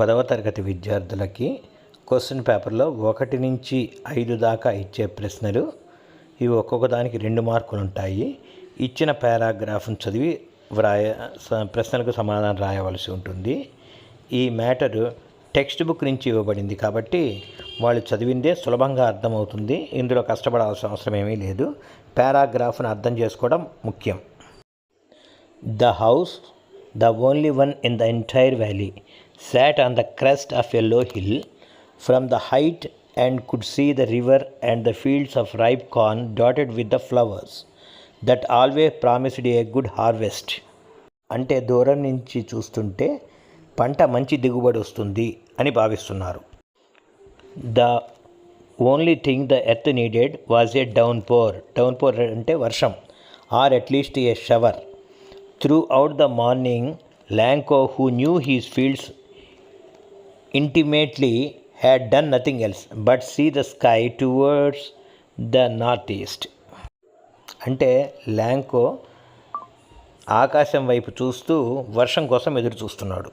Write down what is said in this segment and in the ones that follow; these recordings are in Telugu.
పదవ తరగతి విద్యార్థులకి క్వశ్చన్ పేపర్లో ఒకటి నుంచి ఐదు దాకా ఇచ్చే ప్రశ్నలు ఇవి ఒక్కొక్క దానికి రెండు మార్కులు ఉంటాయి. ఇచ్చిన పారాగ్రాఫ్ను చదివి వ్రాయ స- ప్రశ్నలకు సమాధానం రాయవలసి ఉంటుంది. ఈ మ్యాటర్ టెక్స్ట్ బుక్ నుంచి ఇవ్వబడింది కాబట్టి వాళ్ళు చదివిందే సులభంగా అర్థమవుతుంది. ఇందులో కష్టపడాల్సిన అవసరం ఏమీ లేదు. పారాగ్రాఫ్ను అర్థం చేసుకోవడం ముఖ్యం. The house the only one in the entire valley. Sat on the crest of a low hill from the height and could see the river and the fields of ripe corn dotted with the flowers that always promised a good harvest. అంటే దూరం నుంచి చూస్తుంటే పంట మంచి దిగుబడి వస్తుంది అని భావిస్తున్నారు the only thing the earth needed was a downpour downpour అంటే వర్షం or at least a shower throughout the morning Lencho who knew his fields intimately had done nothing else but see the sky towards the north east అంటే ల్యాంకో ఆకాశం వైపు చూస్తూ వర్షం కోసం ఎదురు చూస్తున్నాడు.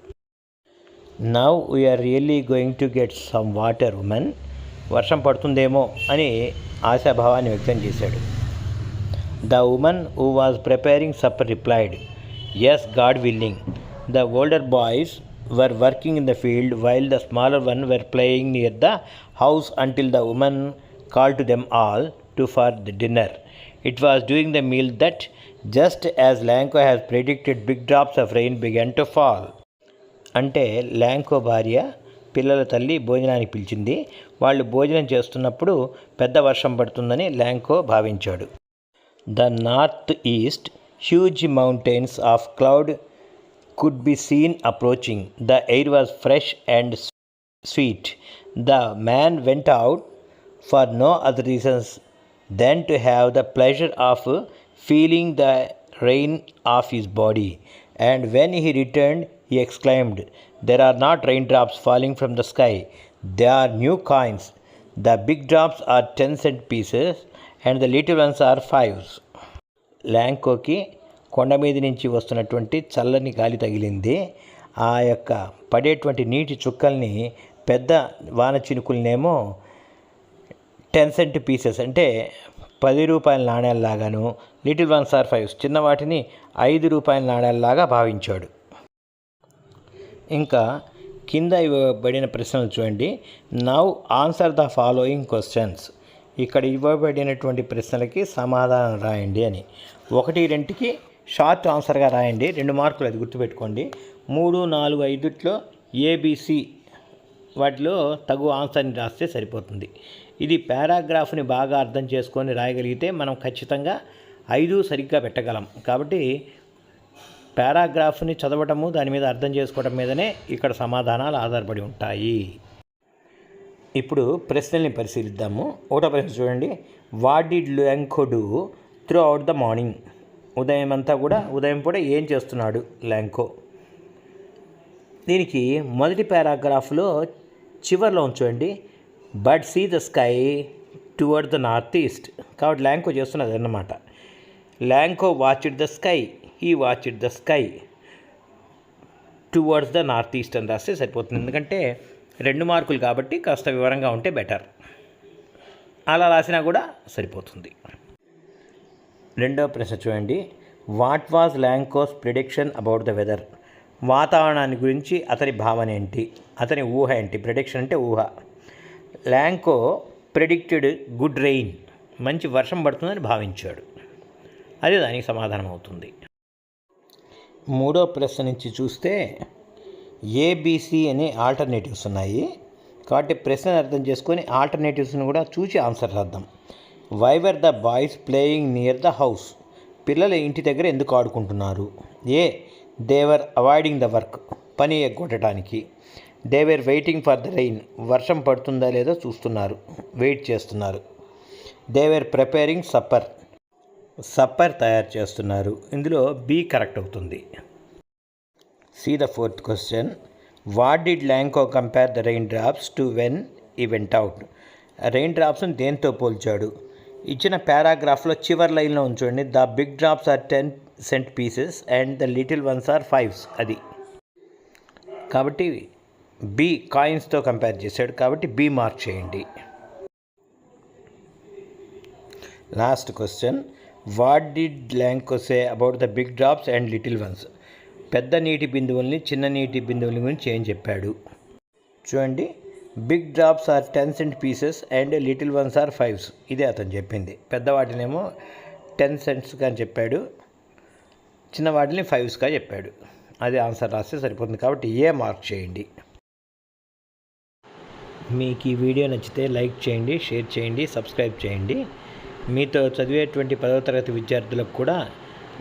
Now we're really going to get some water woman వర్షం పడుతుందేమో అని ఆశాభావాన్ని వ్యక్తం చేశాడు. The woman who was preparing supper replied yes God willing the older boys were working in the field while the smaller one were playing near the house until the woman call to them all to for the dinner it was doing the meal that just as Lencho has predicted big drops of rain began to fall అంటే ల్యాంకో భార్య పిల్లల తల్లి భోజనానికి పిలిచింది. వాళ్ళు భోజనం చేస్తున్నప్పుడు పెద్ద వర్షం పడుతుందని ల్యాంకో భావించాడు. The north east huge mountains of cloud could be seen approaching. The air was fresh and sweet. The man went out for no other reasons than to have the pleasure of feeling the rain off his body. And when he returned, he exclaimed, There are not raindrops falling from the sky, they are new coins. The big drops are 10 cent pieces and the little ones are fives. ಲ್ಯಾಂಕೋಕಿ కొండ మీద నుంచి వస్తున్నటువంటి చల్లని గాలి తగిలింది. ఆ యొక్క పడేటువంటి నీటి చుక్కల్ని పెద్ద వాన చినుకులనేమో టెన్ సెంట్ పీసెస్ అంటే పది రూపాయల నాణ్యాలలాగాను లిటిల్ వన్ సార్ ఫైవ్స్ చిన్న వాటిని ఐదు రూపాయల నాణ్యాలలాగా భావించాడు. ఇంకా కింద ఇవ్వబడిన ప్రశ్నలు చూడండి. Now answer the following questions. ఇక్కడ ఇవ్వబడినటువంటి ప్రశ్నలకి సమాధానం రాయండి అని. ఒకటి రెండుకి షార్ట్ ఆన్సర్గా రాయండి. రెండు మార్కులు అది గుర్తుపెట్టుకోండి. మూడు నాలుగు ఐదుట్లో ఏబిసి వాటిలో తగు ఆన్సర్ని రాస్తే సరిపోతుంది. ఇది పారాగ్రాఫ్ని బాగా అర్థం చేసుకొని రాయగలిగితే మనం ఖచ్చితంగా ఐదు సరిగ్గా పెట్టగలం. కాబట్టి పారాగ్రాఫ్ని చదవటము దాని మీద అర్థం చేసుకోవడం మీదనే ఇక్కడ సమాధానాలు ఆధారపడి ఉంటాయి. ఇప్పుడు ప్రశ్నల్ని పరిశీలిద్దాము. ఒకటో ప్రశ్న చూడండి. What did Lanko throughout the morning ఉదయం అంతా కూడా ఉదయం పూట ఏం చేస్తున్నాడు ల్యాంకో? దీనికి మొదటి పారాగ్రాఫ్లో చివరిలో ఉంచండి. But see the sky toward the north east. కాబట్టి ల్యాంకో చేస్తున్నది అన్నమాట. Lanko watch it the sky. He watch it the sky towards the north east అని రాస్తే సరిపోతుంది. ఎందుకంటే రెండు మార్కులు కాబట్టి కాస్త వివరంగా ఉంటే బెటర్. అలా రాసినా కూడా సరిపోతుంది. రెండవ ప్రశ్న చూడండి. What was Lanko's prediction about the weather వాతావరణాన్ని గురించి అతని భావన ఏంటి? అతని ఊహ ఏంటి? ప్రిడిక్షన్ అంటే ఊహ. ల్యాంకో ప్రిడిక్టెడ్ గుడ్ రెయిన్ మంచి వర్షం పడుతుందని భావించాడు. అది దానికి సమాధానం అవుతుంది. మూడో ప్రశ్న నుంచి చూస్తే ఏబిసి అనే ఆల్టర్నేటివ్స్ ఉన్నాయి. కాబట్టి ప్రశ్నను అర్థం చేసుకొని ఆల్టర్నేటివ్స్ని కూడా చూసి ఆన్సర్ రాద్దాం why are the boys playing near the house పిల్లలు ఇంటి దగ్గర ఎందుకు ఆడుకుంటున్నారు? Are they're avoiding the work పని ఎగ్గొట్టడానికి. They were waiting for the rain వర్షం పడుతుందా లేదో చూస్తున్నారు. వెయిట్ చేస్తున్నారు. దేవర్ ప్రిపేరింగ్ సప్పర్ సప్పర్ తయారు చేస్తున్నారు. ఇందులో బి కరెక్ట్ అవుతుంది. See the fourth question what did Lanko compare the rain drops to when he went out rain డ్రాప్స్ని దేంతో పోల్చాడు? ఇచ్చిన పారాగ్రాఫ్లో చివరి లైన్లో ఉంచండి the big drops are ten cent pieces and the little ones are fives. అది. కాబట్టి బి కాయిన్స్తో కంపేర్ చేశాడు. కాబట్టి బి మార్క్ చేయండి. Last question what did Lanko say about the big drops and little ones పెద్ద నీటి బిందువుల్ని చిన్న నీటి బిందువుల గురించి ఏం చెప్పాడు? చూడండి. Big drops are ten cent pieces and little ones are fives. ఇదే అతను చెప్పింది. పెద్దవాటినేమో టెన్ సెంట్స్గా అని చెప్పాడు. చిన్న వాటిని ఫైవ్స్గా చెప్పాడు. అదే ఆన్సర్ రాస్తే సరిపోతుంది. కాబట్టి ఏ మార్క్ చేయండి. మీకు ఈ వీడియో నచ్చితే లైక్ చేయండి షేర్ చేయండి సబ్స్క్రైబ్ చేయండి. మీతో చదివేటువంటి పదవ తరగతి విద్యార్థులకు కూడా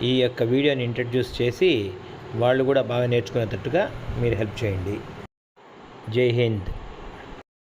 ఈ యొక్క వీడియోని ఇంట్రడ్యూస్ చేసి వాళ్ళు కూడా బాగా నేర్చుకునేటట్టుగా మీరు హెల్ప్ చేయండి. జై హింద్.